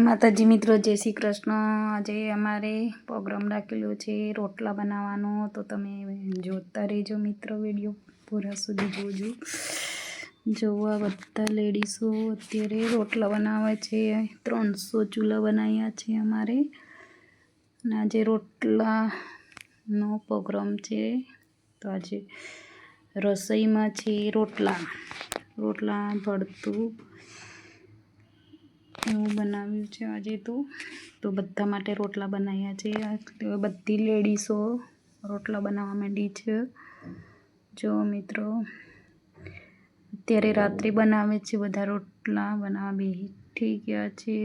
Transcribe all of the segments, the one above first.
માતાજી મિત્રો, જય શ્રી કૃષ્ણ. આજે અમારે પ્રોગ્રામ રાખેલો છે, રોટલા બનાવવાનો. તો તમે જોતા રહેજો મિત્રો, વીડિયો પૂરા સુધી જોજો. જોવા બધા લેડીસો અત્યારે રોટલા બનાવે છે, ત્રણસો ચૂલા બનાવ્યા છે અમારે. અને આજે રોટલાનો પ્રોગ્રામ છે. તો આજે રસોઈમાં છે રોટલા. રોટલા ભળતું એવું બનાવ્યું છે આજે તો. તો બધા માટે રોટલા બનાવ્યા છે. બધી લેડીઝો રોટલા બનાવવા માંડી છે. જો મિત્રો, અત્યારે રાત્રે બનાવે છે બધા રોટલા. બનાવવા બેઠી ગયા છે.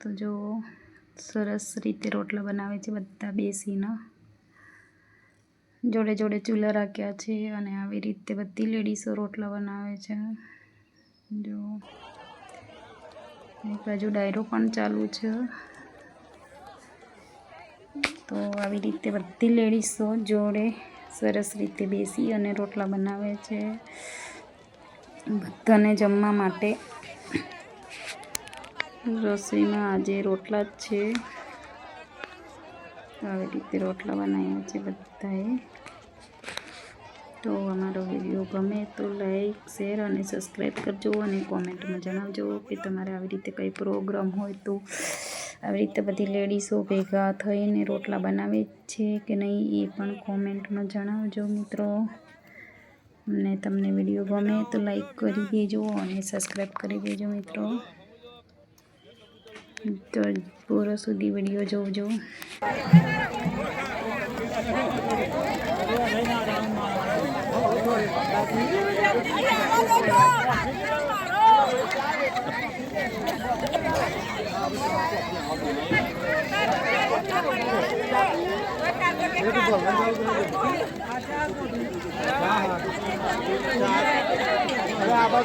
તો જો સરસ રીતે રોટલા બનાવે છે બધા બેસીને. જોડે જોડે ચૂલા રાખ્યા છે અને આવી રીતે બધી લેડીઝો રોટલા બનાવે છે. જો એક બાજુ ડાયરો પણ ચાલુ છે. તો આવી રીતે બધી લેડીઝો જોડે સરસ રીતે બેસી અને રોટલા બનાવે છે. બધાને જમવા માટે રસોઈમાં આજે રોટલા જ છે. આવી રીતે રોટલા બનાવ્યા છે બધાએ. તો અમારો વીડિયો ગમે તો લાઈક, શેર અને સબસ્ક્રાઈબ કરજો અને કોમેન્ટમાં જણાવજો કે તમારે આવી રીતે કંઈ પ્રોગ્રામ હોય તો આવી રીતે બધી લેડીઝો ભેગા થઈને રોટલા બનાવે છે કે નહીં એ પણ કોમેન્ટમાં જણાવજો મિત્રો. અને તમને વીડિયો ગમે તો લાઈક કરી દેજો અને સબસ્ક્રાઈબ કરી દેજો મિત્રો. તો પૂરો સુધી વીડિયો જોજો. আবার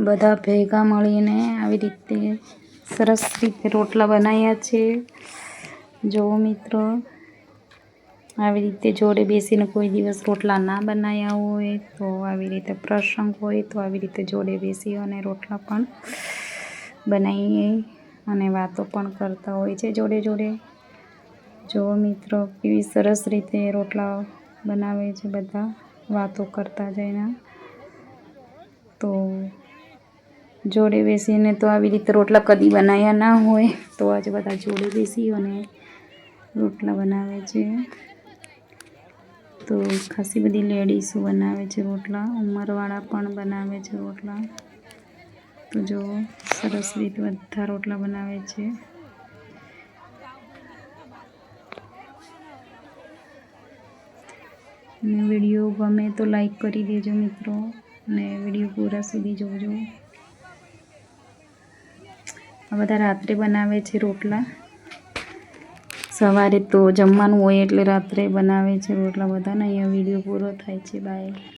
બધા ભેગા મળીને આવી રીતે સરસ રીતે રોટલા બનાવ્યા છે. જો મિત્રો, આવી રીતે જોડે બેસીને કોઈ દિવસ રોટલા ના બનાવ્યા હોય તો આવી રીતે પ્રસંગ હોય તો આવી રીતે જોડે બેસી અને રોટલા પણ બનાવીએ અને વાતો પણ કરતા હોય છે જોડે જોડે. જો મિત્રો, કેવી સરસ રીતે રોટલા બનાવે છે બધા, વાતો કરતા જઈને. તો જોડે બેસીને તો આવી રીતે રોટલા કદી બનાવ્યા ના હોય, તો આજે બધા જોડે બેસી અને રોટલા બનાવે છે. તો ખાસી બધી લેડીઝો બનાવે છે રોટલા, ઉંમરવાળા પણ બનાવે છે રોટલા. તો જો સરસ રીતે બધા રોટલા બનાવે છે. અને વીડિયો ગમે તો લાઈક કરી દેજો મિત્રો. અને વીડિયો પૂરા સુધી જોજો. આ બધા રાત્રે બનાવે છે રોટલા. સવારે તો જમવાનું હોય એટલે રાત્રે બનાવે છે રોટલા બધાને. અહીંયા વીડિયો પૂરો થાય છે. બાય